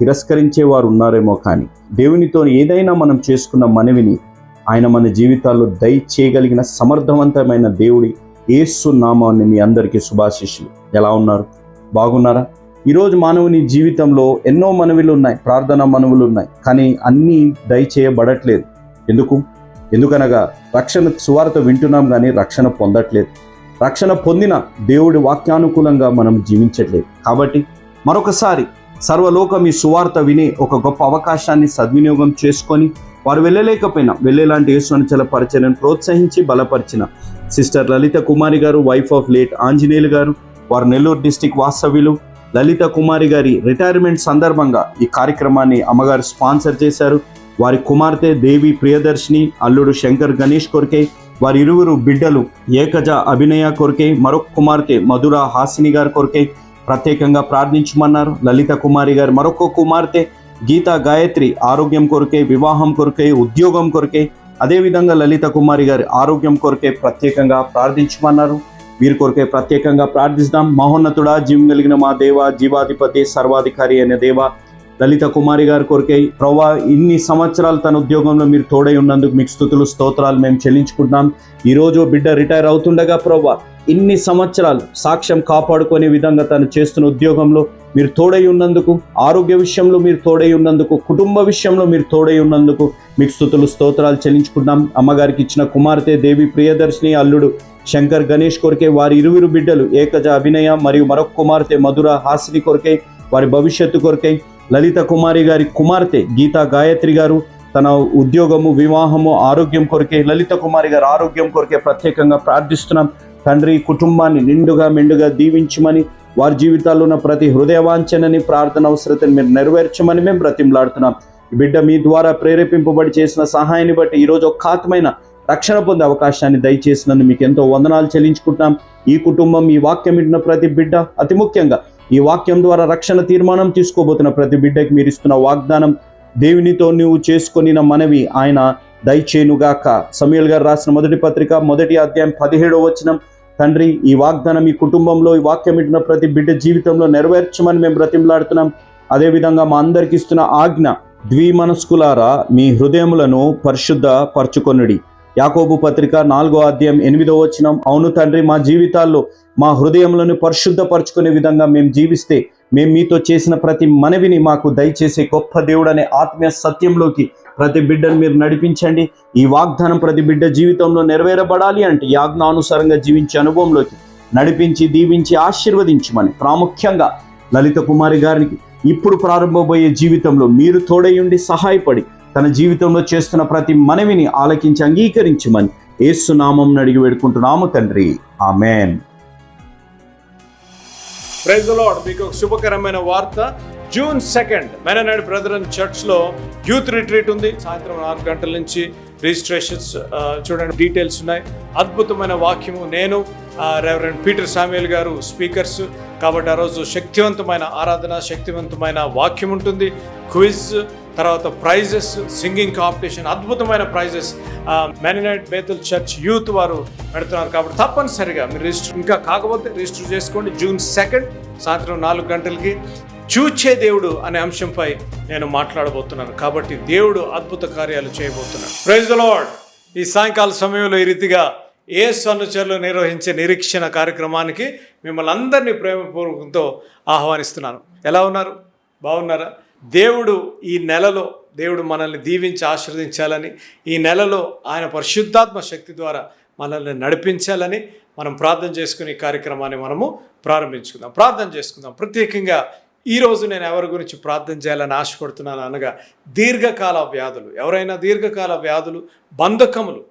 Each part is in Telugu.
తిరస్కరించే వారు ఉన్నారేమో కానీ దేవునితో ఏదైనా మనం చేసుకున్న మనవిని ఆయన మన జీవితాల్లో దయచేయగలిగిన సమర్థవంతమైన దేవుడి ఏసు నామాన్ని మీ అందరికీ శుభాశిష్యులు ఎలా ఉన్నారు? బాగున్నారా? ఈరోజు మానవుని జీవితంలో ఎన్నో మనవిలు ఉన్నాయి ప్రార్థన మనవులు ఉన్నాయి కానీ అన్నీ దయచేయబడట్లేదు. ఎందుకు? ఎందుకనగా రక్షణ సువార్త వింటున్నాం కానీ రక్షణ పొందట్లేదు. రక్షణ పొందిన దేవుడి వాక్యానుకూలంగా మనం జీవించట్లేదు. కాబట్టి మరొకసారి సర్వలోకం ఈ సువార్త విని ఒక గొప్ప అవకాశాన్ని సద్వినియోగం చేసుకొని వారు వెళ్ళలేకపోయినా వెళ్ళేలాంటి యేసునిచల పరిచయను ప్రోత్సహించి బలపరిచిన సిస్టర్ లలిత కుమారి గారు వైఫ్ ఆఫ్ లేట్ ఆంజనేయులు గారు వారు నెల్లూరు డిస్టిక్ వాస్తవ్యులు. లలిత కుమారి గారి రిటైర్మెంట్ సందర్భంగా ఈ కార్యక్రమాన్ని అమ్మగారు స్పాన్సర్ చేశారు. వారి కుమార్తె దేవి ప్రియదర్శిని అల్లుడు శంకర్ గణేష్ కొరికే వారి ఇరువురు బిడ్డలు ఏకజ అభినయ కొరికే మరొక కుమార్తె మధుర హాసిని గారి కొరికే ప్రత్యేకంగా ప్రార్థించమన్నారు. లలిత కుమారి గారు మరొక కుమార్తె గీతా గాయత్రి ఆరోగ్యం కొరకే వివాహం కొరకే ఉద్యోగం కొరకే అదేవిధంగా లలిత కుమారి గారి ఆరోగ్యం కొరకే ప్రత్యేకంగా ప్రార్థించమన్నారు. వీరి కొరకే ప్రత్యేకంగా ప్రార్థిస్తాం. మహోన్నతుడా జీవం కలిగిన మా దేవ జీవాధిపతి సర్వాధికారి అనే దేవ లలిత కుమారి గారి కొరకే ప్రవ్వా ఇన్ని సంవత్సరాలు తన ఉద్యోగంలో మీరు తోడై ఉన్నందుకు మీకు స్థుతులు స్తోత్రాలు మేము చెల్లించుకుంటున్నాం. ఈరోజు బిడ్డ రిటైర్ అవుతుండగా ప్రవ్వా ఇన్ని సంవత్సరాలు సాక్ష్యం కాపాడుకునే విధంగా తను చేస్తున్న ఉద్యోగంలో మీరు తోడై ఉన్నందుకు ఆరోగ్య విషయంలో మీరు తోడై ఉన్నందుకు కుటుంబ విషయంలో మీరు తోడై ఉన్నందుకు మీకు స్థుతులు స్తోత్రాలు చెల్లించుకుంటున్నాం. అమ్మగారికి ఇచ్చిన కుమార్తె దేవి ప్రియదర్శిని అల్లుడు శంకర్ గణేష్ కొరకే వారి ఇరువురు బిడ్డలు ఏకజ అభినయ మరియు మరొక కుమార్తె మధుర హాసిని కొరకే వారి భవిష్యత్తు కొరకై లలిత కుమారి గారి కుమార్తె గీతా గాయత్రి గారు తన ఉద్యోగము వివాహము ఆరోగ్యం కొరకే లలిత కుమారి గారి ఆరోగ్యం కొరకే ప్రత్యేకంగా ప్రార్థిస్తున్నాం. తండ్రి కుటుంబాన్ని నిండుగా మెండుగా దీవించమని వారి జీవితాల్లో ఉన్న ప్రతి హృదయవాంఛనని ప్రార్థన అవసరతని మీరు నెరవేర్చమని మేము బ్రతిమలాడుతున్నాం. బిడ్డ మీ ద్వారా ప్రేరేపింపబడి చేసిన సహాయాన్ని బట్టి ఈరోజు ఒక ఆత్మైన రక్షణ పొందే అవకాశాన్ని దయచేసినందుకు మీకు ఎంతో వందనాలు చెల్లించుకుంటున్నాం. ఈ కుటుంబం ఈ వాక్యం వింటున్న ప్రతి బిడ్డ అతి ముఖ్యంగా ఈ వాక్యం ద్వారా రక్షణ తీర్మానం తీసుకోబోతున్న ప్రతి బిడ్డకి మీరు ఇస్తున్న వాగ్దానం దేవునితో నువ్వు చేసుకొనిన మనవి. ఆయన దయచేనుగాక సమీల్ గారు రాసిన మొదటి పత్రిక మొదటి అధ్యాయం పదిహేడో వచనం. తండ్రి ఈ వాగ్దానం ఈ కుటుంబంలో ఈ వాక్యం ఇట్టిన ప్రతి బిడ్డ జీవితంలో నెరవేర్చమని మేము బ్రతిమలాడుతున్నాం. అదేవిధంగా మా అందరికి ఇస్తున్న ఆజ్ఞ ద్విమనస్కులారా మీ హృదయములను పరిశుద్ధ పరచుకొనుడి యాకోబు పత్రిక నాలుగో అధ్యాయం ఎనిమిదో వచ్చినం అవును తండ్రి మా జీవితాల్లో మా హృదయములను పరిశుద్ధపరచుకునే విధంగా మేము జీవిస్తే మేము మీతో చేసిన ప్రతి మనవిని మాకు దయచేసే గొప్ప దేవుడు అనే ఆత్మీయ సత్యంలోకి ప్రతి బిడ్డను మీరు నడిపించండి. ఈ వాగ్దానం ప్రతి బిడ్డ జీవితంలో నెరవేరబడాలి అంటే యాజ్ఞానుసారంగా జీవించే అనుభవంలోకి నడిపించి దీవించి ఆశీర్వదించమని ప్రాముఖ్యంగా లలిత కుమారి గారికి ఇప్పుడు ప్రారంభమయ్యే జీవితంలో మీరు తోడయుండి సహాయపడి తన జీవితంలో చేస్తున్న ప్రతి మనవిని ఆలకించి అంగీకరించమని ఏసునామం అడిగి వేడుకుంటున్నాము తండ్రి. ఆమెన్. ప్రైజ్ మీకు ఒక శుభకరమైన వార్త. జూన్ సెకండ్ మెననాడ్ బ్రదరన్ చర్చ్లో యూత్ రిట్రీట్ ఉంది. సాయంత్రం నాలుగు గంటల నుంచి రిజిస్ట్రేషన్స్ చూడండి డీటెయిల్స్ ఉన్నాయి. అద్భుతమైన వాక్యము. నేను రెవరెండ్ పీటర్ సామ్యుల్ గారు స్పీకర్స్. కాబట్టి ఆ రోజు శక్తివంతమైన ఆరాధన శక్తివంతమైన వాక్యం ఉంటుంది. క్విజ్ తర్వాత ప్రైజెస్ సింగింగ్ కాంపిటీషన్ అద్భుతమైన prizes Mennonite Bethel church youth వారు పెడుతున్నారు కాబట్టి తప్పనిసరిగా మీరు రిజిస్టర్ ఇంకా కాకపోతే రిజిస్టర్ చేసుకోండి. జూన్ సెకండ్ సాయంత్రం నాలుగు గంటలకి చూచే దేవుడు అనే అంశంపై నేను మాట్లాడబోతున్నాను. కాబట్టి దేవుడు అద్భుత కార్యాలు చేయబోతున్నాడు. ప్రైజ్ లార్డ్ ఈ సాయంకాల సమయంలో ఈ రీతిగా ఏ సన్నుచరులు నిర్వహించే నిరీక్షణ కార్యక్రమానికి మిమ్మల్ని అందరినీ ప్రేమపూర్వకంతో ఆహ్వానిస్తున్నాను. ఎలా ఉన్నారు? బాగున్నారా? దేవుడు ఈ నెలలో దేవుడు మనల్ని దీవించి ఆశీర్వదించాలని ఈ నెలలో ఆయన పరిశుద్ధాత్మ శక్తి ద్వారా మనల్ని నడిపించాలని మనం ప్రార్థన చేసుకుని ఈ కార్యక్రమాన్ని మనము ప్రారంభించుకుందాం. ప్రార్థన చేసుకుందాం. ప్రత్యేకంగా ఈరోజు నేను ఎవరి గురించి ప్రార్థన చేయాలని ఆశపడుతున్నాను అనగా దీర్ఘకాల వ్యాధులు. ఎవరైనా దీర్ఘకాల వ్యాధులు బంధకములు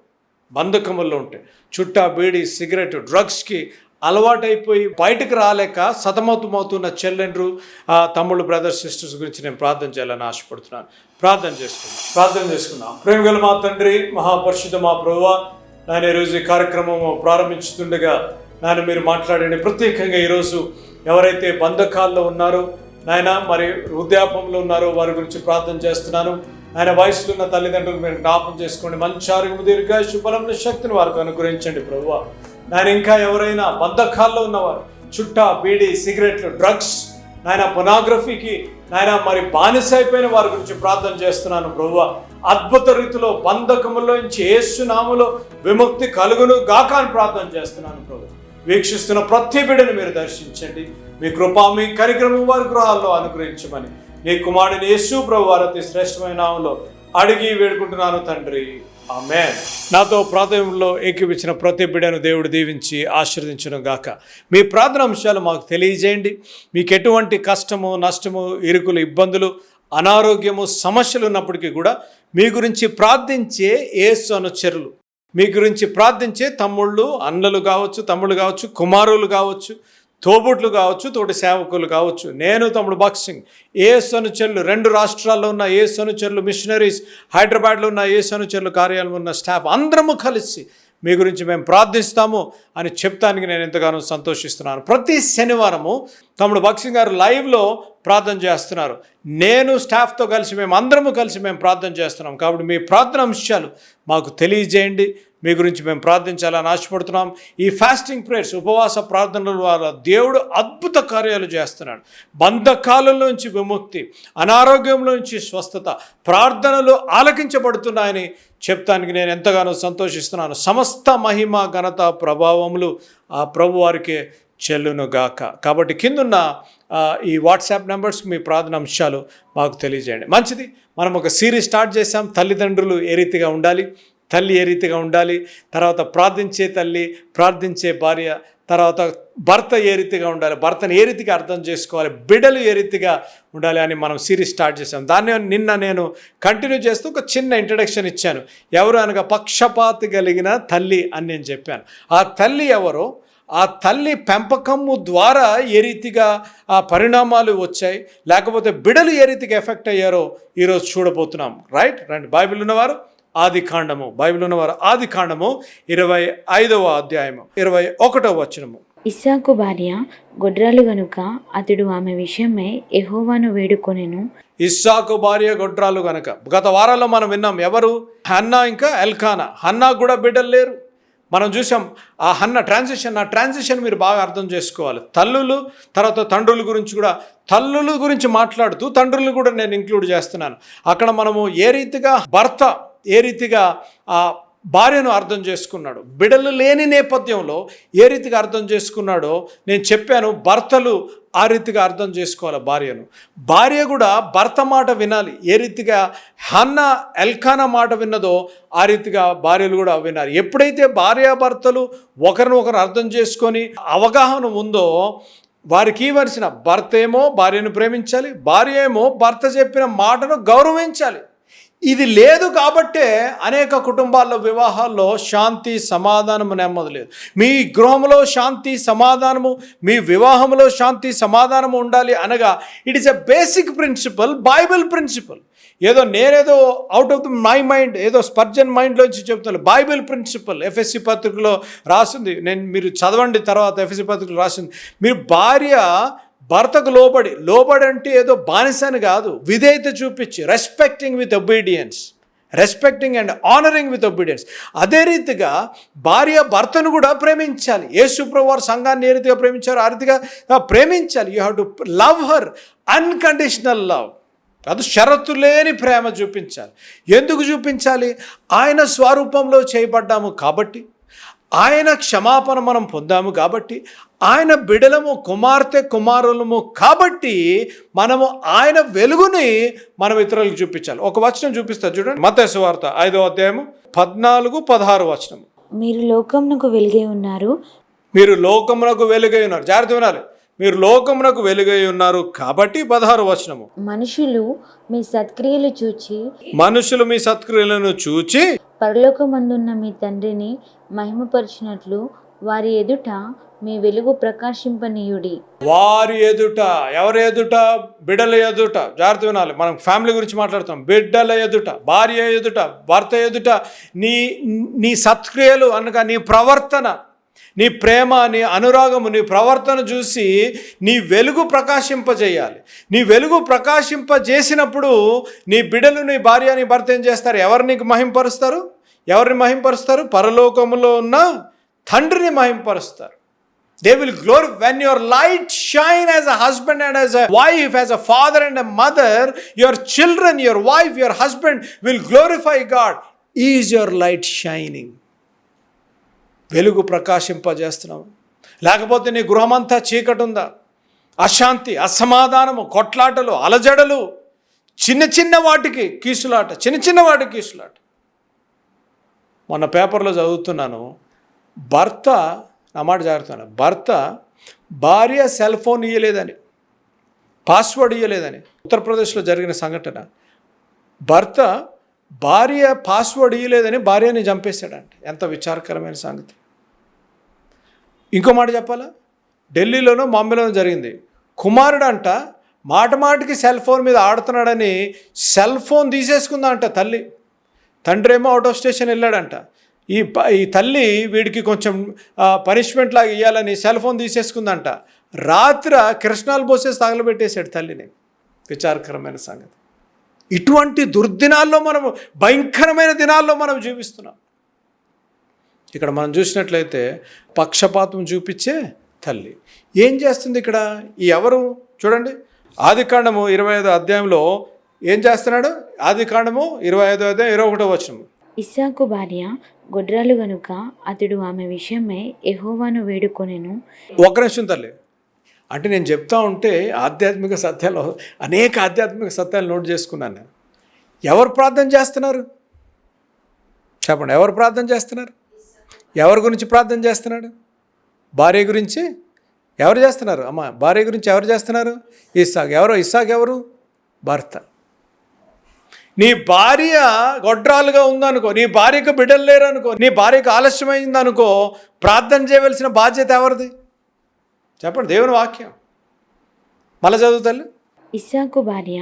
బంధకముల్లో ఉంటాయి చుట్టా బీడి సిగరెట్ డ్రగ్స్కి అలవాటైపోయి బయటకు రాలేక సతమతమవుతున్న చెల్లెండ్రు ఆ, తమ్ముళ్ళు బ్రదర్స్ సిస్టర్స్ గురించి నేను ప్రార్థన చేయాలని ఆశపడుతున్నాను. ప్రార్థన చేసుకుందాం. ప్రార్థన చేసుకుందాం. ప్రేమ గల మా తండ్రి మహాపరిషుద్ధ మా ప్రభువ నాయన ఈరోజు ఈ కార్యక్రమం ప్రారంభించుతుండగా నాయన మీరు మాట్లాడండి. ప్రత్యేకంగా ఈరోజు ఎవరైతే బంధకాల్లో ఉన్నారో నాయన మరి వృద్ధాపంలో ఉన్నారో వారి గురించి ప్రార్థన చేస్తున్నాను. ఆయన వయసులో ఉన్న తల్లిదండ్రులు మీరు జ్ఞాపం చేసుకోండి. మంచి ఆరోగ్యం దీర్ఘ బలం శక్తిని వారికి అనుగ్రహించండి ప్రభువ. నాయన ఇంకా ఎవరైనా బద్ధకాల్లో ఉన్నవారు చుట్టా బీడీ సిగరెట్లు డ్రగ్స్ నాయన పొనాగ్రఫీకి నాయన మరి బానిస అయిపోయిన వారి గురించి ప్రార్థన చేస్తున్నాను ప్రభువ. అద్భుత రీతిలో బంధకములో నుంచి ఏసునాములో విముక్తి కలుగును గాక అని ప్రార్థన చేస్తున్నాను ప్రభు వీక్షిస్తున్న ప్రతి బిడ్డను మీరు దర్శించండి. మీ కృప మీ కార్యక్రమం వారి గృహాల్లో అనుగ్రహించమని నీ కుమారుడిని యేసు ప్రభు వారి శ్రేష్టమైన నామంలో అడిగి వేడుకుంటున్నాను తండ్రి. నాతో ప్రాథమ్యంలో ఏకీపించిన ప్రతి బిడ్డను దేవుడు దీవించి ఆశీర్వదించను గాక. మీ ప్రార్థన అంశాలు మాకు తెలియజేయండి. మీకు ఎటువంటి కష్టము నష్టము ఇరుకులు ఇబ్బందులు అనారోగ్యము సమస్యలు ఉన్నప్పటికీ కూడా మీ గురించి ప్రార్థించే ఏసు అనుచరులు మీ గురించి ప్రార్థించే తమ్ముళ్ళు అన్నలు కావచ్చు తమ్ముళ్ళు కావచ్చు కుమారులు కావచ్చు తోబుట్లు కావచ్చు తోటి సేవకులు కావచ్చు. నేను తమ్ముడు బాక్సింగ్ ఏ సనుచరులు రెండు రాష్ట్రాల్లో ఉన్న ఏ సనుచరులు మిషనరీస్ హైదరాబాద్లో ఉన్న ఏ సనుచరులు కార్యాలయం ఉన్న స్టాఫ్ అందరము కలిసి మీ గురించి మేము ప్రార్థిస్తాము. అని చెప్తానికి నేను ఎంతగానో సంతోషిస్తున్నాను. ప్రతి శనివారము తమ్ముడు బక్సింగ్ గారు లైవ్లో ప్రార్థన చేస్తున్నారు. నేను స్టాఫ్తో కలిసి మేము అందరము కలిసి మేము ప్రార్థన చేస్తున్నాం. కాబట్టి మీ ప్రార్థన అంశాలు మాకు తెలియజేయండి. మీ గురించి మేము ప్రార్థించాలని ఆశపడుతున్నాం. ఈ ఫాస్టింగ్ ప్రేయర్స్ ఉపవాస ప్రార్థనల ద్వారా దేవుడు అద్భుత కార్యాలు చేస్తున్నాడు. బంధకాలం నుంచి విముక్తి అనారోగ్యంలో నుంచి స్వస్థత ప్రార్థనలు ఆలకించబడుతున్నాయని చెప్తానికి నేను ఎంతగానో సంతోషిస్తున్నాను. సమస్త మహిమ ఘనత ప్రభావం ప్రభావములు ఆ ప్రభు వారికే చెల్లును గాక కాబట్టి కిందున్న ఈ వాట్సాప్ నెంబర్స్కి మీ ప్రార్థన అంశాలు మాకు తెలియజేయండి. మంచిది మనం ఒక సిరీస్ స్టార్ట్ చేసాం తల్లిదండ్రులు ఏ రీతిగా ఉండాలి తల్లి ఏ రీతిగా ఉండాలి తర్వాత ప్రార్థించే తల్లి ప్రార్థించే భార్య తర్వాత భర్త ఏ రీతిగా ఉండాలి భర్తను ఏ రీతిగా అర్థం చేసుకోవాలి బిడ్డలు ఏ రీతిగా ఉండాలి అని మనం సిరీస్ స్టార్ట్ చేసాం దాన్ని నిన్న నేను కంటిన్యూ చేస్తూ ఒక చిన్న ఇంట్రడక్షన్ ఇచ్చాను. ఎవరు అనగా పక్షపాతి కలిగిన తల్లి అని నేను చెప్పాను. ఆ తల్లి ఎవరో ఆ తల్లి పెంపకము ద్వారా ఏ రీతిగా ఆ పరిణామాలు వచ్చాయి లేకపోతే బిడలు ఏ రీతిగా ఎఫెక్ట్ అయ్యారో ఈరోజు చూడబోతున్నాం. రైట్ రండి బైబిల్ ఉన్నవారు ఆది కాండము బైబిల్ ఉన్నవారు ఆది కాండము ఇరవై ఐదవ అధ్యాయము ఇరవై ఒకటవ వచనము. ఇస్సాకు భార్య గొడ్రాలు గనుక అతడు ఆమె విషయమై యెహోవాను వేడుకొనెను. ఇస్సాకు భార్య గొడ్రాలు గనక గత వారాల్లో మనం విన్నాం ఎవరు? హన్నా ఇంకా ఎల్కానా. హన్నా కూడా బిడ్డలు లేరు. మనం చూసాం ఆ హన్న ట్రాన్సిషన్ ఆ ట్రాన్సిషన్ మీరు బాగా అర్థం చేసుకోవాలి. తల్లులు తర్వాత తండ్రుల గురించి కూడా తల్లుల గురించి మాట్లాడుతూ తండ్రులు కూడా నేను ఇంక్లూడ్ చేస్తున్నాను. అక్కడ మనము ఏ రీతిగా భర్త ఏ రీతిగా ఆ భార్యను అర్థం చేసుకున్నాడు? బిడలు లేని నేపథ్యంలో ఏ రీతిగా అర్థం చేసుకున్నాడో నేను చెప్పాను భర్తలు ఆ రీతిగా అర్థం చేసుకోవాలి భార్యను. భార్య కూడా భర్త మాట వినాలి. ఏ రీతిగా హన్న ఎల్కానా మాట విన్నదో ఆ రీతిగా భార్యలు కూడా వినాలి. ఎప్పుడైతే భార్యాభర్తలు ఒకరిని ఒకరు అర్థం చేసుకొని అవగాహన ఉందో వారికి ఇవ్వాల్సిన భర్త ఏమో భార్యను ప్రేమించాలి భార్య ఏమో భర్త చెప్పిన మాటను గౌరవించాలి. ఇది లేదు కాబట్టే అనేక కుటుంబాల్లో వివాహాల్లో శాంతి సమాధానము నెమ్మది లేదు. మీ గృహంలో శాంతి సమాధానము మీ వివాహంలో శాంతి సమాధానము ఉండాలి అనగా it is a basic principle Bible principle ఏదో నేనేదో out of the my mind ఏదో స్పర్జన్ మైండ్లోంచి చెప్తున్నాను బైబిల్ ప్రిన్సిపల్ ఎఫ్ఎస్సి పత్రికలో రాసింది. నేను మీరు చదవండి తర్వాత ఎఫ్ఎస్సి పత్రికలో రాసింది. మీరు భార్య భర్తకు లోబడి లోబడి అంటే ఏదో బానిస అని కాదు. విధేయత చూపించి respecting with obedience respecting and honouring with obedience అదే రీతిగా భార్య భర్తను కూడా ప్రేమించాలి. యేసుప్రభు వారు సంఘాన్ని ఏ రీతిగా ప్రేమించారు ఆ రీతిగా ప్రేమించాలి. You have to love her unconditional love అది షరతు లేని ప్రేమ చూపించాలి. ఎందుకు చూపించాలి? ఆయన స్వరూపంలో చేయబడ్డాము కాబట్టి. ఆయన క్షమాపణ మనం పొందాము కాబట్టి ఆయన బిడలము కుమార్తె కుమారులము కాబట్టి మనము ఆయన వెలుగుని మనం ఇతరులకు చూపించాలి. ఒక వచనం చూపిస్తారు చూడండి. మతేసు వార్త ఐదో అధ్యాయము పద్నాలుగు పదహారు వచనం. మీరు లోకమునకు వెలిగే ఉన్నారు. మీరు లోకమునకు వెలుగై ఉన్నారు. జాగ్రత్త వినాలి. మీరు లోకమునకు వెలుగై ఉన్నారు కాబట్టి పదహారు వచనము. మనుషులు మీ సత్క్రియలు చూచి మనుషులు మీ సత్క్రియలను చూచి పరలోకమందున్న మీ తండ్రిని మహిమపరిచినట్లు వారి ఎదుట మీ వెలుగు ప్రకాశింపనీయుడి. వారి ఎదుట ఎవరి ఎదుట? బిడ్డల ఎదుట. జాగ్రత్త వినాలి. మనం ఫ్యామిలీ గురించి మాట్లాడుతాం బిడ్డల ఎదుట భార్య ఎదుట భర్త ఎదుట నీ నీ సత్క్రియలు అనగా నీ ప్రవర్తన నీ ప్రేమ నీ అనురాగము నీ ప్రవర్తన చూసి నీ వెలుగు ప్రకాశింపజేయాలి. నీ వెలుగు ప్రకాశింపజేసినప్పుడు నీ బిడ్డలు నీ భార్య నీ భర్త ఏం చేస్తారు? ఎవరిని మహింపరుస్తారు? ఎవరిని మహింపరుస్తారు? పరలోకములో ఉన్న తండ్రిని మహింపరుస్తారు. They will glow when your light shine as a husband and as a wife as a father and a mother your children your wife your husband will glorify God is your light shining వెలుగు ప్రకాశింపజేస్తున్నావు. లేకపోతే నీ గృహమంతా చీకటి ఉందా అశాంతి అసమాధానము కొట్లాటలు అలజడలు చిన్న చిన్న వాటికి కీసులాట చిన్న చిన్న వాటికి కీసులాట. మొన్న పేపర్లో చదువుతున్నాను భర్త నా మాట జాగ్రత్త భర్త భార్య సెల్ ఫోన్ ఇయ్యలేదని పాస్వర్డ్ ఇయ్యలేదని ఉత్తరప్రదేశ్లో జరిగిన సంఘటన. భర్త భార్య పాస్వర్డ్ ఇయ్యలేదని భార్యని చంపేశాడంట. ఎంత విచారకరమైన సంగతి. ఇంకో మాట చెప్పాలా? ఢిల్లీలోనో బాంబేలోనో జరిగింది. కుమారుడు అంట మాట మాటికి సెల్ ఫోన్ మీద ఆడుతున్నాడని సెల్ ఫోన్ తీసేసుకుందంట తల్లి. తండ్రి ఏమో అవుట్ ఆఫ్ స్టేషన్ వెళ్ళాడంట. ఈ ప- ఈ తల్లి వీడికి కొంచెం పనిష్మెంట్ లాగా ఇవ్వాలని సెల్ ఫోన్ తీసేసుకుందంట. రాత్ర కృష్ణాలు పోసేసి తగలబెట్టేశాడు తల్లిని. విచారకరమైన సంగతి. ఇటువంటి దుర్దినాల్లో మనం భయంకరమైన దినాల్లో మనం జీవిస్తున్నాం. ఇక్కడ మనం చూసినట్లయితే పక్షపాతం చూపించే తల్లి. ఏం చేస్తుంది ఇక్కడ? ఈ ఎవరు? చూడండి. ఆదికాండము ఇరవై ఐదో అధ్యాయంలో ఏం చేస్తున్నాడు? ఆదికాండము ఇరవై ఐదో అధ్యాయం ఇరవై ఒకటో వచనము ఇస్సాకు భార్య గొడ్రాలు గనుక అతడు ఆమె విషయమై ఎహోవాను వేడుకొనెను. ఒక నిమిషం తల్లి. అంటే నేను చెప్తా ఉంటే ఆధ్యాత్మిక సత్యాలు అనేక ఆధ్యాత్మిక సత్యాలు నోట్ చేసుకున్నాను నేను. ఎవరు ప్రార్థన చేస్తున్నారు? చెప్పండి ఎవరు ప్రార్థన చేస్తున్నారు? ఎవరి గురించి ప్రార్థన చేస్తున్నాడు? భార్య గురించి? ఎవరు చేస్తున్నారు? అమ్మ భార్య గురించి ఎవరు చేస్తున్నారు? ఇస్సాక్. ఎవరు? ఇస్సాక్ ఎవరు? భర్త. నీ భార్య గొడ్రాలుగా ఉందనుకో నీ భార్యకు బిడ్డలు లేరు అనుకో నీ భార్యకు ఆలస్యమైంది అనుకో ప్రార్థన చేయవలసిన బాధ్యత ఎవరిది? చెప్పండి దేవుని వాక్యం. మళ్ళీ చదువుతారు ఇస్సాకు భార్య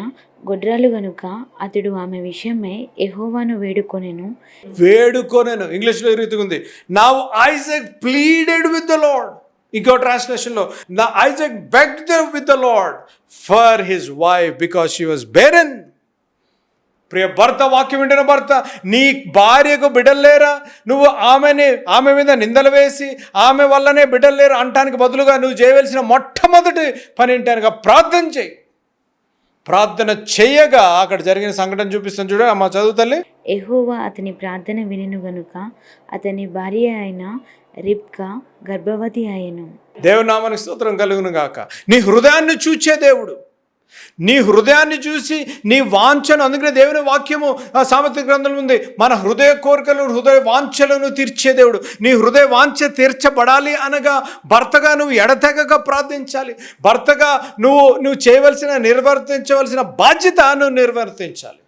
గొడ్రాలు గనుక అతడు ఆమె విషయమై ఎహోవాను వేడుకొనెను. వేడుకోనేను. ఇంగ్లీష్లో ఉంది. నా Isaac pleaded with the Lord ఇంకో ట్రాన్స్లేషన్లో నా Isaac begged with the Lord for his wife because she was barren ప్రియ భర్త వాక్యం వింటున్న భర్త నీ భార్యకు బిడ్డలు లేరా? నువ్వు ఆమెని ఆమె మీద నిందలు వేసి ఆమె వల్లనే బిడ్డలు లేరు అంటానికి బదులుగా నువ్వు చేయవలసిన మొట్టమొదటి పని ఏంటనగా ప్రార్థన చేయి. ప్రార్థన చేయగా అక్కడ జరిగిన సంఘటన చూపిస్తాను చూడ అమ్మ చదువు తల్లి. ఎహోవా అతని ప్రార్థన వినెను గనుక అతని భార్య అయిన రిబ్కా గర్భవతి అయ్యెను. దేవునామానికి స్తోత్రం కలుగును గాక. నీ హృదయాన్ని చూచే దేవుడు. నీ హృదయాన్ని చూసి నీ వాంఛను అందుకనే దేవుని వాక్యము ఆ సామెత గ్రంథంలో ఉంది. మన హృదయ కోరికలు హృదయ వాంఛలను తీర్చే దేవుడు. నీ హృదయ వాంఛ తీర్చబడాలి అనగా భర్తగా నువ్వు ఎడతెగక ప్రార్థించాలి. భర్తగా నువ్వు నువ్వు చేయవలసిన నిర్వర్తించవలసిన బాధ్యత నువ్వు నిర్వర్తించాలి.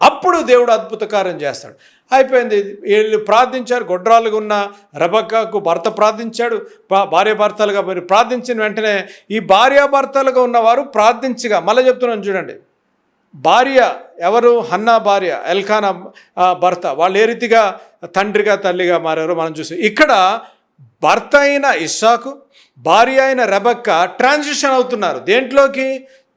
అప్పుడు దేవుడు అద్భుత కార్యం చేస్తాడు. అయిపోయింది. వీళ్ళు ప్రార్థించారు. గొడ్రాలుగా ఉన్న రబక్కకు భర్త ప్రార్థించాడు. భార్య భర్తలుగా మరి ప్రార్థించిన వెంటనే ఈ భార్యాభర్తలుగా ఉన్నవారు ప్రార్థించగా. మళ్ళీ చెప్తున్నాను చూడండి. భార్య ఎవరు? హన్నా భార్య ఎల్ఖానా భర్త. వాళ్ళు ఏ రీతిగా తండ్రిగా తల్లిగా మారారో మనం చూసాం ఇక్కడ భర్త అయిన ఇస్సాకు భార్య అయిన రెబక్క ట్రాన్సిషన్ అవుతున్నారు. దేంట్లోకి?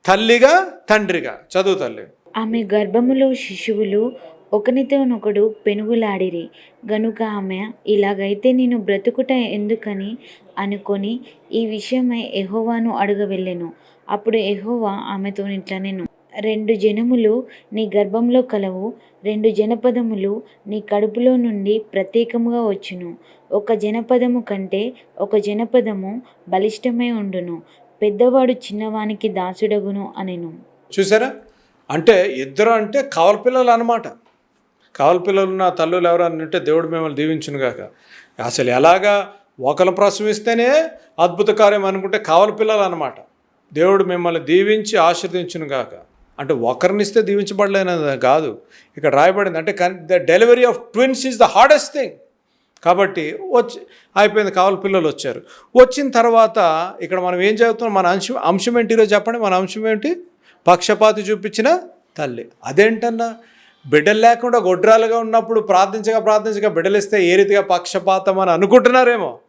తల్లిగా తండ్రిగా. చదువు తల్లి. ఆమె గర్భములో శిశువులు ఒకనితోనొకడు పెనుగులాడిరి. గనుక ఆమె ఇలాగైతే నేను బ్రతుకుట ఎందుకని? అనుకొని ఈ విషయమై ఎహోవాను అడగవెళ్ళెను. అప్పుడు ఎహోవా ఆమెతో ఇట్లనెను రెండు జనములు నీ గర్భంలో కలవు రెండు జనపదములు నీ కడుపులో నుండి ప్రత్యేకముగా వచ్చును. ఒక జనపదము కంటే ఒక జనపదము బలిష్టమై ఉండును. పెద్దవాడు చిన్నవానికి దాసుడగును అనెను. చూసారా అంటే ఇద్దరు అంటే కావల పిల్లలు అనమాట కావల పిల్లలు ఉన్న తల్లులు ఎవరన్నా ఉంటే దేవుడు మిమ్మల్ని దీవించునుగాక. అసలు ఎలాగా ఒకరు ప్రసవిస్తేనే అద్భుత కార్యం అనుకుంటే కావల పిల్లలు అనమాట దేవుడు మిమ్మల్ని దీవించి ఆశీర్దించునుగాక అంటే ఒకరినిస్తే దీవించబడలేనది కాదు. ఇక్కడ రాయబడింది అంటే the delivery of twins is the hardest thing. కాబట్టి వచ్చి అయిపోయింది కావాలి పిల్లలు వచ్చారు. వచ్చిన తర్వాత ఇక్కడ మనం ఏం చదువుతున్నాం? మన అంశం అంశం ఏంటి ఈరోజు చెప్పండి? మన అంశం ఏంటి? పక్షపాతి చూపించిన తల్లి. అదేంటన్నా? బిడ్డలు లేకుండా గొడ్రాలుగా ఉన్నప్పుడు ప్రార్థించగా ప్రార్థించగా బిడ్డలిస్తే ఏ రీతిగా పక్షపాతం అని అనుకుంటున్నారేమో?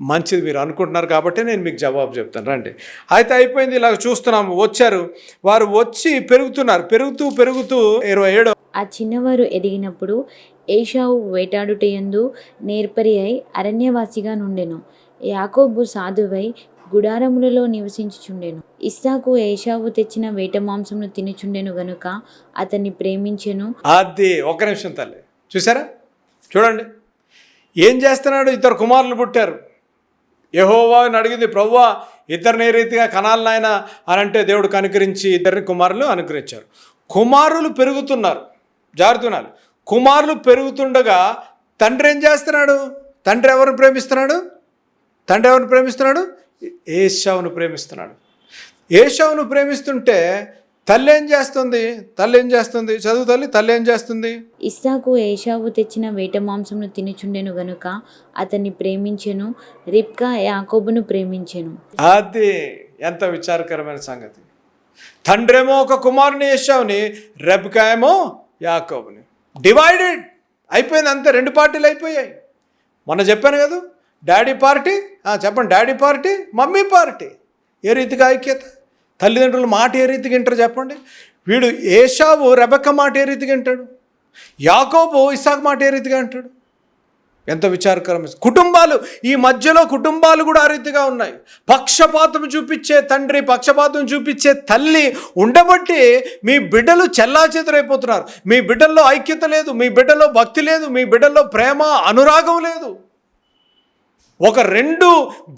మంచిది మీరు అనుకుంటున్నారు కాబట్టి నేను మీకు జవాబు చెప్తాను. రండి. అయితే అయిపోయింది ఇలా చూస్తున్నాము. వచ్చారు. వారు వచ్చి పెరుగుతున్నారు. పెరుగుతూ పెరుగుతూ ఇరవై ఏడో ఆ చిన్నవారు ఎదిగినప్పుడు ఏషావు వేటాడుటయందు నేర్పరి అయి అరణ్యవాసిగా నుండెను. యాకోబు సాధువై గుడారములలో నివసించుచుండెను. ఇస్సాకు ఏషావు తెచ్చిన వేట మాంసమును తినుచుండెను గనుక అతన్ని ప్రేమించెను. అది ఒక నిమిషం తల్లి. చూసారా? చూడండి. ఏం చేస్తున్నాడు? ఇద్దరు కుమారులు పుట్టారు. యహోవా అని అడిగింది ప్రవ్వా ఇద్దరిని ఏ రీతిగా కనాలనాయన అని అంటే దేవుడు కనుకరించి ఇద్దరిని కుమారులు అనుగ్రహించారు. కుమారులు పెరుగుతున్నారు. జారుతున్నారు కుమారులు పెరుగుతుండగా తండ్రి ఏం చేస్తున్నాడు? తండ్రి ఎవరిని ప్రేమిస్తున్నాడు? తండ్రి ఎవరిని ప్రేమిస్తున్నాడు? ఏషావును ప్రేమిస్తున్నాడు. ఏషావును ప్రేమిస్తుంటే తల్లి ఏం చేస్తుంది? తల్లి ఏం చేస్తుంది? చదువు తల్లి తల్లి ఏం చేస్తుంది? ఇస్సాకు ఏషావు తెచ్చిన వేట మాంసమును తినుచుండెను గనుక అతన్ని ప్రేమించెను రిప్కా యాకోబును ప్రేమించెను. అది ఎంత విచారకరమైన సంగతి. తండ్రేమో ఒక కుమారుని యశావుని రెబ్కా ఏమో యాకోబుని. డివైడెడ్. అయిపోయింది అంతే రెండు పార్టీలు అయిపోయాయి. మొన్న చెప్పాను కదా డాడీ పార్టీ? చెప్పండి డాడీ పార్టీ మమ్మీ పార్టీ. ఏ రీతిగా ఐక్యత? తల్లిదండ్రుల మాట ఏ రీతిగా వింటారు చెప్పండి? వీడు ఏషావు రెబక్క మాట ఏ రీతిగా వింటాడు? యాకోబు ఇసాక్ మాట ఏ రీతిగా అంటాడు ఎంత విచారకరం కుటుంబాలు ఈ మధ్యలో కుటుంబాలు కూడా ఆ రీతిగా ఉన్నాయి. పక్షపాతం చూపించే తండ్రి పక్షపాతం చూపించే తల్లి ఉండబట్టి మీ బిడ్డలు చెల్లాచెదురైపోతున్నారు. మీ బిడ్డల్లో ఐక్యత లేదు మీ బిడ్డలో భక్తి లేదు మీ బిడ్డల్లో ప్రేమ అనురాగం లేదు. ఒక రెండు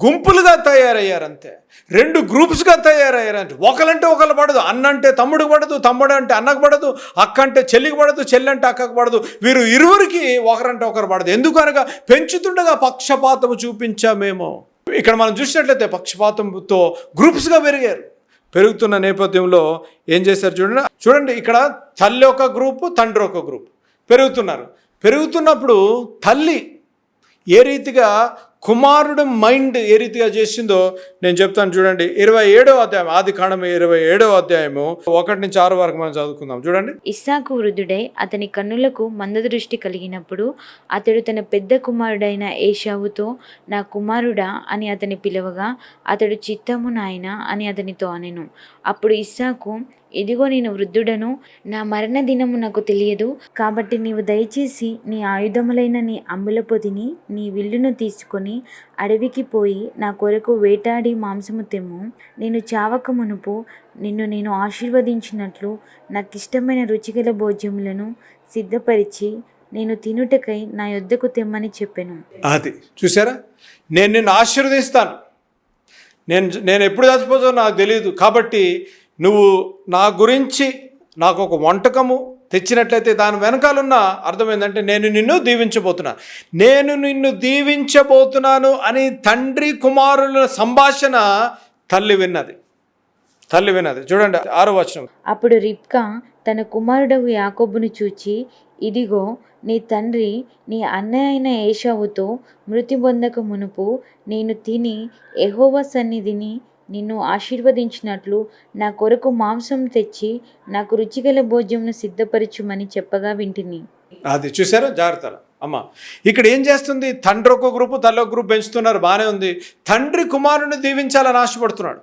గుంపులుగా తయారయ్యారు అంతే రెండు గ్రూప్స్గా తయారయ్యారు అంతే ఒకరంటే ఒకరు పడదు అన్నంటే తమ్ముడికి పడదు తమ్ముడు అంటే అన్నకు పడదు అక్క అంటే చెల్లికి పడదు చెల్లి అంటే అక్కకు పడదు. వీరు ఇరువురికి ఒకరంటే ఒకరు పడదు. ఎందుకనగా పెంచుతుండగా పక్షపాతము చూపించామేమో ఇక్కడ మనం చూసినట్లయితే పక్షపాతంతో గ్రూప్స్గా పెరిగారు. పెరుగుతున్న నేపథ్యంలో ఏం చేశారు చూడండి. చూడండి ఇక్కడ తల్లి ఒక గ్రూపు తండ్రి ఒక గ్రూప్. పెరుగుతున్నారు. పెరుగుతున్నప్పుడు తల్లి ఏ రీతిగా కుమారుడు మైండ్ ఏ రీతిగా చేసిందో నేను చెప్తాను చూడండి. ఇరవై ఏడో అధ్యాయం ఆది కాండం ఇరవై ఏడో అధ్యాయము ఒకటి నుంచి ఆరు వరకు మనం చదువుకుందాం. చూడండి. ఇస్సాకు వృద్ధుడై అతని కన్నులకు మందదృష్టి కలిగినప్పుడు అతడు తన పెద్ద కుమారుడైన ఏషావుతో నా కుమారుడా అని అతని పిలవగా అతడు చిత్తము నాయన అని అతనితో అనెను. అప్పుడు ఇస్సాకు ఇదిగో నేను వృద్ధుడను నా మరణ దినము నాకు తెలియదు. కాబట్టి నీవు దయచేసి నీ ఆయుధములైన నీ అంబుల పొదిని నీ విల్లును తీసుకొని అడవికి పోయి నా కొరకు వేటాడి మాంసము తెమ్ము. నేను చావక మునుపు నిన్ను నేను ఆశీర్వదించినట్లు నాకు ఇష్టమైన రుచిగల భోజ్యములను సిద్ధపరిచి నేను తినుటకై నా యొద్దకు తెమ్మని చెప్పాను. అది చూసారా? నేను నిన్ను ఆశీర్వదిస్తాను. నేను నేను ఎప్పుడు చచ్చిపోతానో నాకు తెలియదు. కాబట్టి నువ్వు నా గురించి నాకు ఒక వంటకము తెచ్చినట్లయితే దాని వెనకాలన్న అర్థం ఏంటంటే నేను నిన్ను దీవించబోతున్నాను నేను నిన్ను దీవించబోతున్నాను అని తండ్రి కుమారుల సంభాషణ తల్లి విన్నది. తల్లి విన్నది. చూడండి ఆరో వచనం. అప్పుడు రిప్కా తన కుమారుడవు యాకోబును చూచి ఇదిగో నీ తండ్రి నీ అన్నయ్య అయిన ఏషావుతో మృతి పొందక మునుపు నేను తిని ఎహోవ సన్నిధిని నిన్ను ఆశీర్వదించినట్లు నా కొరకు మాంసం తెచ్చి నాకు రుచిగల భోజ్యంను సిద్ధపరచుమని చెప్పగా వింటిని. అది చూసారా జాగ్రత్త అమ్మ ఇక్కడ ఏం చేస్తుంది? తండ్రి ఒక గ్రూపు తల్లి ఒక గ్రూప్ పెంచుతున్నారు. బాగానే ఉంది. తండ్రి కుమారుని దీవించాలని ఆశపడుతున్నాడు.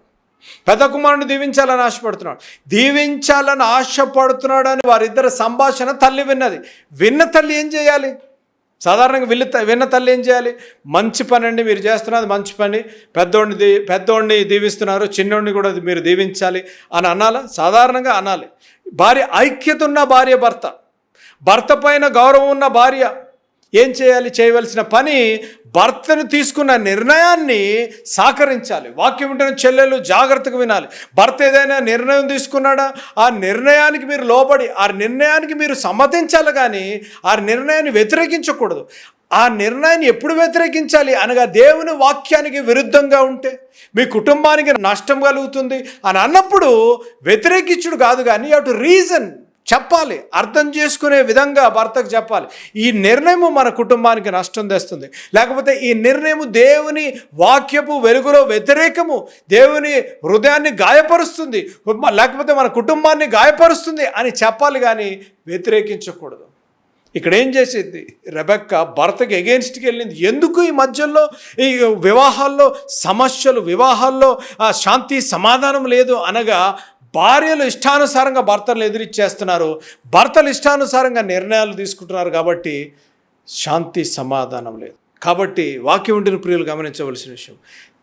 పెద్ద కుమారుని దీవించాలని ఆశపడుతున్నాడు. దీవించాలని ఆశపడుతున్నాడు అని వారిద్దరి సంభాషణ తల్లి విన్నది. విన్న తల్లి ఏం చేయాలి? సాధారణంగా విల్లు విన్న తల్లి ఏం చేయాలి? మంచి పని అండి మీరు చేస్తున్నది మంచి పని. పెద్దోడిని దీ పెద్దోడిని దీవిస్తున్నారు చిన్నోడిని కూడా మీరు దీవించాలి అని అనాలా? సాధారణంగా అనాలి. భార్య ఐక్యత ఉన్న భార్య భర్త. భర్త పైన గౌరవం ఉన్న భార్య ఏం చేయాలి? చేయవలసిన పని భర్తను తీసుకున్న నిర్ణయాన్ని సహకరించాలి. వాక్యం ఉంటున్న చెల్లెలు జాగ్రత్తగా వినాలి. భర్త ఏదైనా నిర్ణయం తీసుకున్నాడా? ఆ నిర్ణయానికి మీరు లోబడి ఆ నిర్ణయానికి మీరు సమ్మతించాలి కానీ ఆ నిర్ణయాన్ని వ్యతిరేకించకూడదు. ఆ నిర్ణయాన్ని ఎప్పుడు వ్యతిరేకించాలి? అనగా దేవుని వాక్యానికి విరుద్ధంగా ఉంటే. మీ కుటుంబానికి నష్టం కలుగుతుంది అని అన్నప్పుడు వ్యతిరేకించుడు కాదు కానీ అటు రీజన్ చెప్పాలి అర్థం చేసుకునే విధంగా భర్తకు చెప్పాలి. ఈ నిర్ణయం మన కుటుంబానికి నష్టం తెస్తుంది. లేకపోతే ఈ నిర్ణయం దేవుని వాక్యపు వెలుగులో వ్యతిరేకము దేవుని హృదయాన్ని గాయపరుస్తుంది లేకపోతే మన కుటుంబాన్ని గాయపరుస్తుంది అని చెప్పాలి కానీ వ్యతిరేకించకూడదు. ఇక్కడ ఏం చేసేది? రెబెక్క భర్తకి ఎగెన్స్ట్కి వెళ్ళింది. ఎందుకు ఈ మధ్యలో ఈ వివాహాల్లో సమస్యలు వివాహాల్లో శాంతి సమాధానం లేదు అనగా భార్యలు ఇష్టానుసారంగా భర్తలు ఎదిరిచ్చేస్తున్నారు. భర్తలు ఇష్టానుసారంగా నిర్ణయాలు తీసుకుంటున్నారు కాబట్టి శాంతి సమాధానం లేదు. కాబట్టి వాక్యం ఉండిన ప్రియులు గమనించవలసిన విషయం.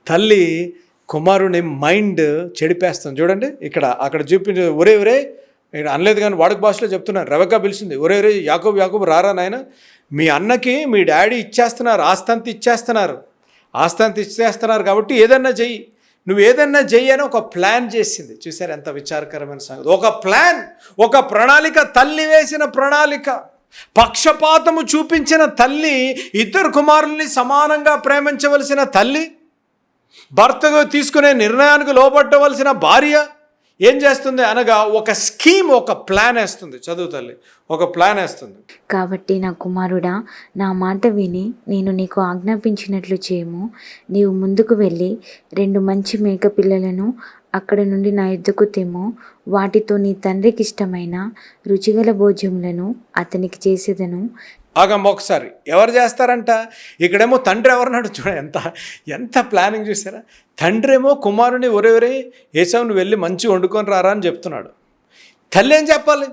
తల్లి కుమారుని మైండ్ చెడిపేస్తుంది. చూడండి ఇక్కడ అక్కడ చూపించే ఒరే ఒరే ఇక్కడ అనలేదు కానీ వాడుక భాషలో చెప్తున్నారు. రెవకా పిలిచింది ఒరే ఒరే యాకోబు యాకోబు రారా నాయన? మీ అన్నకి మీ డాడీ ఇచ్చేస్తున్నారు ఆస్తాంతి ఇచ్చేస్తున్నారు. ఆస్తంత ఇచ్చేస్తున్నారు కాబట్టి ఏదన్నా చెయ్యి. నువ్వు ఏదన్నా చెయ్యి ఒక ప్లాన్ చేసింది. చూసారు ఎంత విచారకరమైన సంగతి. ఒక ప్లాన్ ఒక ప్రణాళిక తల్లి వేసిన ప్రణాళిక. పక్షపాతము చూపించిన తల్లి ఇద్దరు కుమారుల్ని సమానంగా ప్రేమించవలసిన తల్లి భర్తగా తీసుకునే నిర్ణయానికి లోబట్టవలసిన భార్య. ఏం చేస్తుంది అనగా ఒక స్కీమ్ ఒక ప్లాన్ వేస్తుంది. చదువు తల్లి ఒక ప్లాన్ వేస్తుంది. కాబట్టి నా కుమారుడా నా మాట విని నేను నీకు ఆజ్ఞాపించినట్లు చేయము. నీవు ముందుకు వెళ్ళి రెండు మంచి మేక పిల్లలను అక్కడ నుండి నా ఎద్దుకు తెమ్ము. వాటితో నీ తండ్రికి ఇష్టమైన రుచిగల భోజ్యములను అతనికి చేసేదను. ఆగమ్మ ఒకసారి. ఎవరు చేస్తారంట? ఇక్కడేమో తండ్రి ఎవరన్నాడు చూడ ఎంత ఎంత ప్లానింగ్ చూసారా? తండ్రి ఏమో కుమారుని ఒరేవరే ఏసావు వెళ్ళి మంచి వండుకొని రారా అని చెప్తున్నాడు. తల్లి ఏం చెప్పాలి?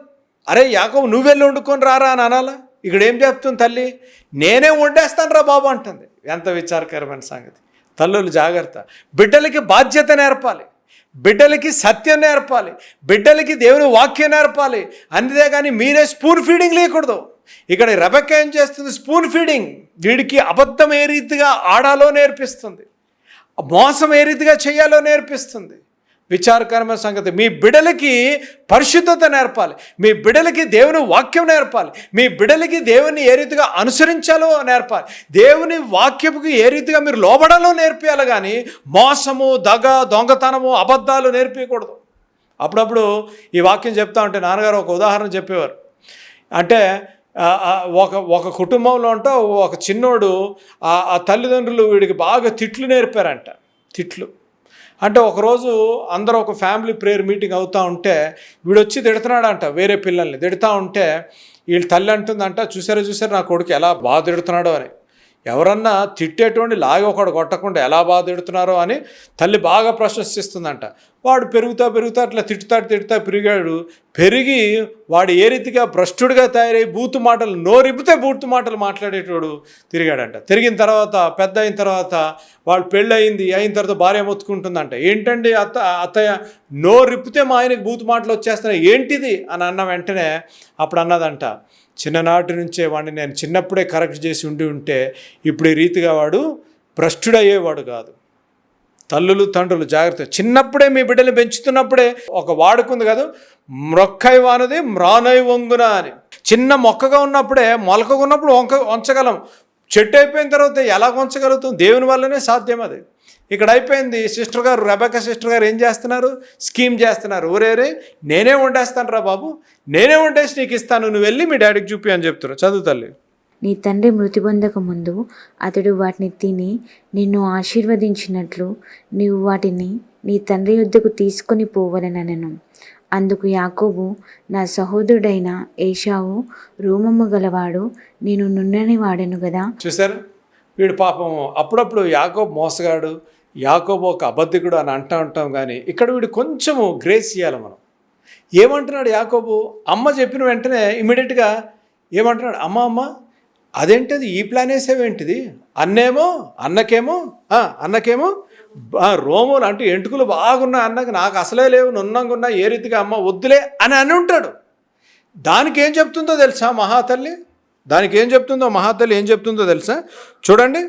అరే యాకవ్ నువ్వు వెళ్ళి వండుకొని రారా అని అనాలా? ఇక్కడ ఏం చెప్తుంది తల్లి? నేనే వండేస్తాను రా బాబు అంటుంది. ఎంత విచారకరమైన సంగతి. తల్లులు జాగ్రత్త. బిడ్డలకి బాధ్యత నేర్పాలి. బిడ్డలకి సత్యం నేర్పాలి. బిడ్డలకి దేవుని వాక్యం నేర్పాలి. అంతేగాని కానీ మీరే స్పూన్ ఫీడింగ్ లేకూడదు ఇక్కడ రెబెక్క ఏం చేస్తుంది? Spoon feeding. వీడికి అబద్ధం ఏ రీతిగా ఆడాలో నేర్పిస్తుంది. మోసం ఏ రీతిగా చేయాలో నేర్పిస్తుంది. విచారకరమైన సంగతి. మీ బిడలకి పరిశుద్ధత నేర్పాలి. మీ బిడలకి దేవుని వాక్యం నేర్పాలి. మీ బిడలకి దేవుని ఏ రీతిగా అనుసరించాలో నేర్పాలి. దేవుని వాక్యపుకి ఏ రీతిగా మీరు లోబడాలో నేర్పియాలి కానీ మోసము దగ దొంగతనము అబద్ధాలు నేర్పించకూడదు అప్పుడప్పుడు ఈ వాక్యం చెప్తా ఉంటే నాన్నగారు ఒక ఉదాహరణ చెప్పేవారు. అంటే ఒక ఒక కుటుంబంలో అంట ఒక చిన్నోడు ఆ తల్లిదండ్రులు వీడికి బాగా తిట్లు నేర్పారంట. తిట్లు. అంటే ఒకరోజు అందరూ ఒక ఫ్యామిలీ ప్రేయర్ మీటింగ్ అవుతూ ఉంటే వీడు వచ్చి తిడుతున్నాడంట వేరే పిల్లల్ని తిడుతూ ఉంటే వీళ్ళు తల్లి అంటుందంట చూసారా చూసారా నా కొడుకు ఎలా బాగా తిడుతున్నాడో అని. ఎవరన్నా తిట్టేటువంటి లాగి ఒకడు కొట్టకుండా ఎలా బాధ పెడుతున్నారో అని తల్లి బాగా ప్రశంసిస్తుందంట. వాడు పెరుగుతా పెరుగుతా అట్లా తిట్టుతాడు తిట్టుతా పెరిగాడు. పెరిగి వాడు ఏ రీతిగా భ్రష్టుడిగా తయారై బూతు మాటలు నోరిపితే బూతు మాటలు మాట్లాడేటోడు తిరిగాడంట. తిరిగిన తర్వాత పెద్ద అయిన తర్వాత వాళ్ళు పెళ్ళి అయింది అయిన తర్వాత భార్య మొత్తుకుంటుందంట. ఏంటండి అత్త అత్తయ్య నోరిప్పితే మా ఆయనకి బూతు మాటలు వచ్చేస్తున్నాయి ఏంటిది? అని అన్న వెంటనే అప్పుడు అన్నదంట చిన్ననాటి నుంచే వాడిని నేను చిన్నప్పుడే కరెక్ట్ చేసి ఉండి ఉంటే ఇప్పుడు ఈ రీతిగా వాడు భ్రష్టుడయ్యేవాడు కాదు. తల్లులు తండ్రులు జాగ్రత్త. చిన్నప్పుడే మీ బిడ్డలు పెంచుతున్నప్పుడే ఒక వాడుకుంది కాదు మ్రొక్కై వానది మ్రానై వంగున అని. చిన్న మొక్కగా ఉన్నప్పుడే మొలకగా ఉన్నప్పుడు వంక వంచగలం. చెట్టు అయిపోయిన తర్వాత ఎలా వంచగలుగుతాం? దేవుని వల్లనే సాధ్యం అది. ఇక్కడ అయిపోయింది. సిస్టర్ గారు రెబక సిస్టర్ గారు ఏం చేస్తున్నారు? స్కీమ్ చేస్తున్నారు. ఊరేరే నేనే వండేస్తాను రా బాబు. నేనే వండేసి నీకు ఇస్తాను. నువ్వు వెళ్ళి మీ డాడీకి చూపి అని చెప్తున్నారు. చదువు తల్లి. నీ తండ్రి మృతి పొందక ముందు అతడు వాటిని తిని నిన్ను ఆశీర్వదించినట్లు నీవు వాటిని నీ తండ్రి యొద్దకు తీసుకొని పోవలననను. అందుకు యాకోబు నా సహోదరుడైన ఏషావు రూమము గలవాడు నేను నున్నని వాడను కదా చూసారు వీడు పాపం అప్పుడప్పుడు యాకోబు మోసగాడు యాకోబు ఒక అబద్ధికుడు అని అంటూ ఉంటాం కానీ ఇక్కడ వీడు కొంచెము గ్రేస్ ఇవ్వాలి మనం. ఏమంటున్నాడు యాకోబు? అమ్మ చెప్పిన వెంటనే ఇమీడియట్గా ఏమంటున్నాడు? అమ్మ అమ్మ అదేంటిది? ఈ ప్లాన్ వేసేవేంటిది అన్నేమో? అన్నకేమో? అన్నకేమో? రోములు అంటే ఎంటుకలు బాగున్నా అన్నకి నాకు అసలే లేవు నున్నంగా ఉన్నా ఏ రీతిగా అమ్మ వద్దులే అని అని ఉంటాడు. దానికి ఏం చెప్తుందో తెలుసా మహాతల్లి? దానికి ఏం చెప్తుందో మహాతల్లి ఏం చెప్తుందో తెలుసా? చూడండి.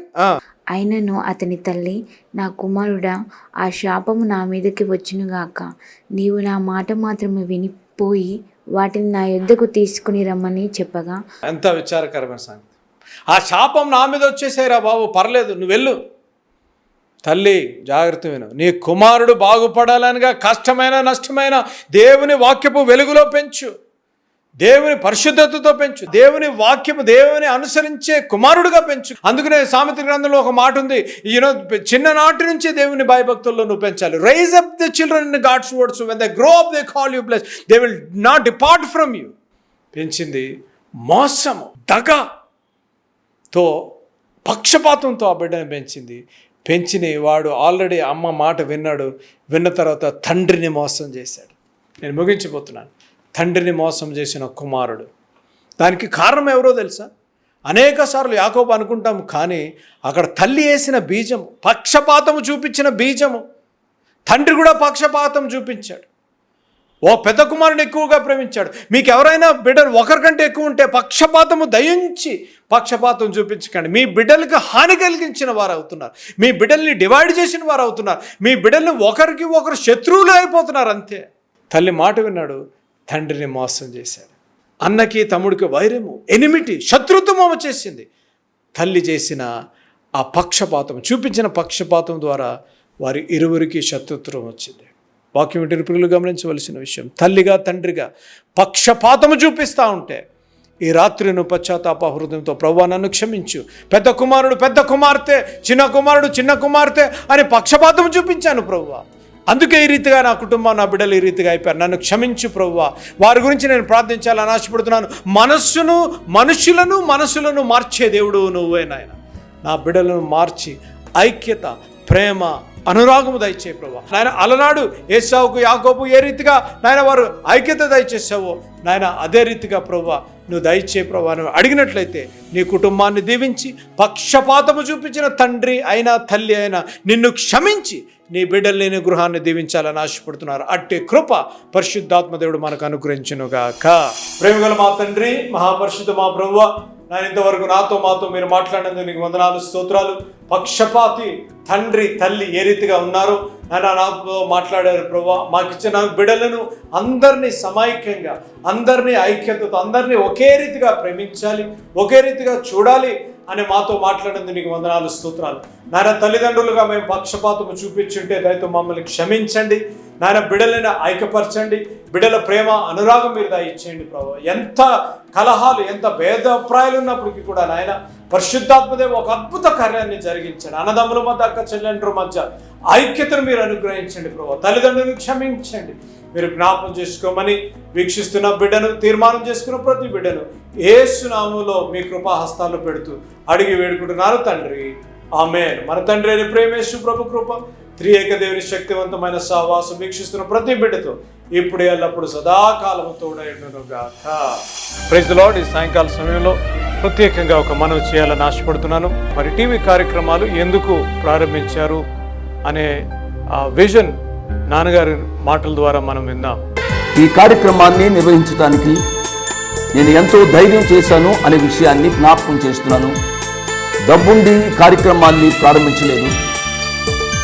అయినను అతని తల్లి నా కుమారుడా ఆ శాపము నా మీదకి వచ్చునుగాక నీవు నా మాట మాత్రమే వినిపోయి వాటిని నా యొద్దకు తీసుకుని రమ్మని చెప్పగా ఎంత విచారకరమైన సంగతి. ఆ శాపం నా మీద వచ్చేసాయిరా బాబు పర్లేదు నువ్వు వెళ్ళు. తల్లి జాగ్రత్త విను. నీ కుమారుడు బాగుపడాలనిగా కష్టమైన నష్టమైన దేవుని వాక్యపు వెలుగులో పెంచు. దేవుని పరిశుద్ధతతో పెంచు. దేవుని వాక్యము దేవుని అనుసరించే కుమారుడుగా పెంచు. అందుకనే సామెత గ్రంథంలో ఒక మాట ఉంది. యూనో చిన్ననాటి నుంచి దేవుని భయభక్తుల్లో నువ్వు పెంచాలి. Raise up the children in God's words when the grow up they call you plus they will not depart from you పెంచింది మోసము దగతో పక్షపాతంతో ఆ బిడ్డను పెంచింది. పెంచిని వాడు ఆల్రెడీ అమ్మ మాట విన్నాడు విన్న తర్వాత తండ్రిని మోసం చేశాడు. నేను ముగించిపోతున్నాను. తండ్రిని మోసం చేసిన కుమారుడు. దానికి కారణం ఎవరో తెలుసా? అనేక సార్లు యాకోబు అనుకుంటాం కానీ అక్కడ తల్లి వేసిన బీజము పక్షపాతము చూపించిన బీజము. తండ్రి కూడా పక్షపాతం చూపించాడు. ఓ పెద్ద కుమారుని ఎక్కువగా ప్రేమించాడు. మీకు ఎవరైనా బిడ్డలు ఒకరికంటే ఎక్కువ ఉంటే పక్షపాతము దయించి పక్షపాతం చూపించకండి. మీ బిడ్డలకు హాని కలిగించిన వారు అవుతున్నారు మీ బిడ్డల్ని డివైడ్ చేసిన వారు అవుతున్నారు మీ బిడ్డల్ని ఒకరికి ఒకరు శత్రువులు అయిపోతున్నారు అంతే. తల్లి మాట విన్నాడు తండ్రిని మోసం చేశాడు. అన్నకి తమ్ముడికి వైరము ఎనిమిటి శత్రుత్వం చేసింది. తల్లి చేసిన ఆ పక్షపాతం చూపించిన పక్షపాతం ద్వారా వారి ఇరువురికి శత్రుత్వం వచ్చింది. వాక్యం ఇంటిని పిల్లలు గమనించవలసిన విషయం. తల్లిగా తండ్రిగా పక్షపాతము చూపిస్తూ ఉంటే ఈ రాత్రి నువ్వు పశ్చాత్తాప హృదయంతో ప్రవ్వా నన్ను క్షమించు. పెద్ద కుమారుడు పెద్ద కుమార్తె చిన్న కుమారుడు చిన్న కుమార్తె అని పక్షపాతం చూపించాను ప్రవ్వా. అందుకే ఈ రీతిగా నా కుటుంబం నా బిడ్డలు ఈ రీతిగా అయిపోయారు. నన్ను క్షమించు ప్రవ్వా. వారి గురించి నేను ప్రార్థించాలని ఆశపడుతున్నాను. మనస్సును మనుషులను మనసులను మార్చే దేవుడు నువ్వే నాయన. నా బిడ్డలను మార్చి ఐక్యత ప్రేమ అనురాగము దయచే ప్రభా నాయన అలనాడు ఏసావుకు యాకోబు ఏ రీతిగా నాయన వారు ఐక్యత దయచేసావో నాయన అదే రీతిగా ప్రభా నువ్వు దయచే ప్రభా నువ్వు అడిగినట్లయితే నీ కుటుంబాన్ని దీవించి పక్షపాతము చూపించిన తండ్రి అయినా తల్లి అయినా నిన్ను క్షమించి నీ బిడ్డలు లేని గృహాన్ని దీవించాలని ఆశపడుతున్నారు. అట్టి కృప పరిశుద్ధాత్మ దేవుడు మనకు అనుగ్రహించునుగాక. ప్రేమగల మా తండ్రి మహాపరిశుద్ధ మా ప్రభువ నేను ఇంతవరకు నాతో మాతో మీరు మాట్లాడినందుకు నీకు వందనాలు స్తోత్రాలు. పక్షపాతి తండ్రి తల్లి ఏ రీతిగా ఉన్నారు నాన్న నాతో మాట్లాడారు ప్రభా. మాకు ఇచ్చిన బిడలను అందరినీ సమైక్యంగా అందరినీ ఐక్యతతో అందరినీ ఒకే రీతిగా ప్రేమించాలి ఒకే రీతిగా చూడాలి అని మాతో మాట్లాడింది నీకు వందనాలు స్తోత్రాలు. నాయన తల్లిదండ్రులుగా మేము పక్షపాతము చూపించుంటే దయతో మమ్మల్ని క్షమించండి. నాయన బిడలను ఐక్యపరచండి. బిడల ప్రేమ అనురాగం మీరు దయచేయండి ప్రభు. ఎంత కలహాలు ఎంత భేదాభిప్రాయాలు ఉన్నప్పటికీ కూడా నాయన పరిశుద్ధాత్మదేవ ఒక అద్భుత కార్యాన్ని జరిగించండి. అన్నదమ్ముల మధ్య అక్క చెల్లెండ్రుల మధ్య ఐక్యతను మీరు అనుగ్రహించండి ప్రభు. తల్లిదండ్రులను క్షమించండి. మీరు జ్ఞాపం చేసుకోమని వీక్షిస్తున్న బిడ్డను తీర్మానం చేసుకున్న ప్రతి బిడ్డను ఏసునామంలో మీ కృపాహస్తాల్లో పెడుతూ అడిగి వేడుకుంటున్నారు తండ్రి. ఆమె మన తండ్రి అయిన ప్రేమేశు ప్రభు కృప. త్రియేక దేవుని శక్తివంతమైన సహవాసం వీక్షిస్తున్న ప్రతి బిడ్డతో ఇప్పుడు ఎల్లప్పుడు సదాకాలము తోడైనగాక ప్రైజ్ లార్డ్ ఈ సాయంకాల సమయంలో ప్రత్యేకంగా ఒక మనవి చేయాలని ఆశపడుతున్నాను. మరి టీవీ కార్యక్రమాలు ఎందుకు ప్రారంభించారు అనే విజన్ నాన్నగారి మాటల ద్వారా మనం విందాం. ఈ కార్యక్రమాన్ని నిర్వహించడానికి నేను ఎంతో ధైర్యం చేశాను అనే విషయాన్ని జ్ఞాపకం చేస్తున్నాను. డబ్బుండి కార్యక్రమాన్ని ప్రారంభించలేదు.